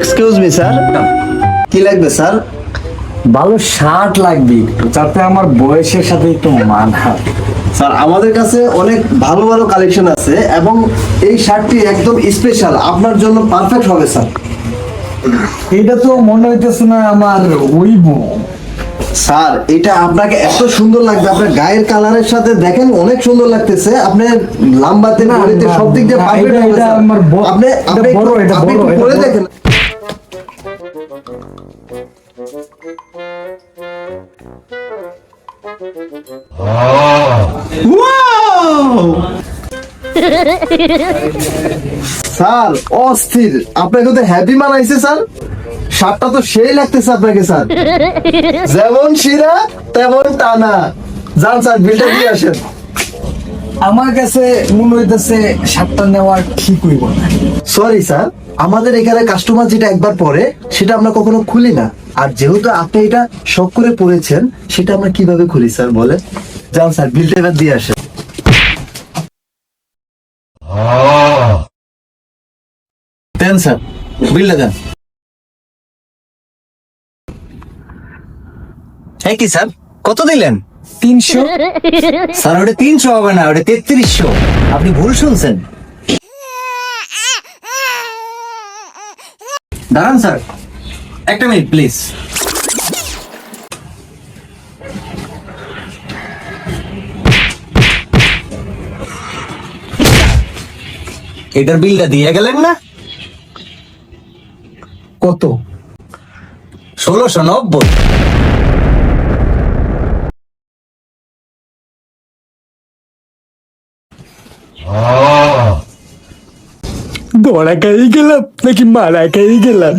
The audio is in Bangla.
এক্সকিউজ মি স্যার কি লাগবে স্যার ভালো শার্ট লাগবে যাতে আমার বয়সের সাথে একটু মানায় স্যার আমাদের কাছে অনেক ভালো ভালো কালেকশন আছে এবং এই শার্টটি একদম স্পেশাল আপনার জন্য পারফেক্ট হবে স্যার এটা তো মনে হইতেছে না আমার ওইব স্যার এটা আপনাকে এত সুন্দর লাগবে। আপনার গায়ের কালারের সাথে দেখেন অনেক সুন্দর লাগতেছে। আপনি লাম্বাতে বডিতে সব দিক দিয়ে পারফেক্ট হবে স্যার আপনি আপনি বড়, এটা বড়, একটু পরে দেখেন! স্যার, অস্থির। আপনাকে তো হ্যাপি মানাইছে, স্যার। শার্টটা তো সেই লাগতেছে আপনাকে, স্যার। যেমন শিরা, তেমন টানা। যান, স্যার, বিলটা দিয়ে আসেন। আমার কাছে মনে হইতেছে সাতটা নেওয়া ঠিক হইব না। সরি স্যার আমাদের এখানে কাস্টমার যেটা একবার পরে, সেটা আমরা কখনো খুলি না। আর যেহেতু আপনি এটা শখ করে পড়েছেন সেটা আমরা কীভাবে খুলি স্যার বলে যান স্যার বিলটা এবার দিয়ে আসেন। দেন স্যার বিলটা দেন। কি স্যার কত দিলেন? তিনশো? স্যার, ওটা তিনশো হবে না, ওটা তেত্রিশশো। আপনি ভুল শুনছেন। দাঁড়ান, স্যার। একটা মিনিট, প্লিজ। এটার বিলটা দিয়ে গেলেন না? কত? ষোলোশো নব্বই। দড়া খাই গেলাম নাকি মারা খাই গেলাম?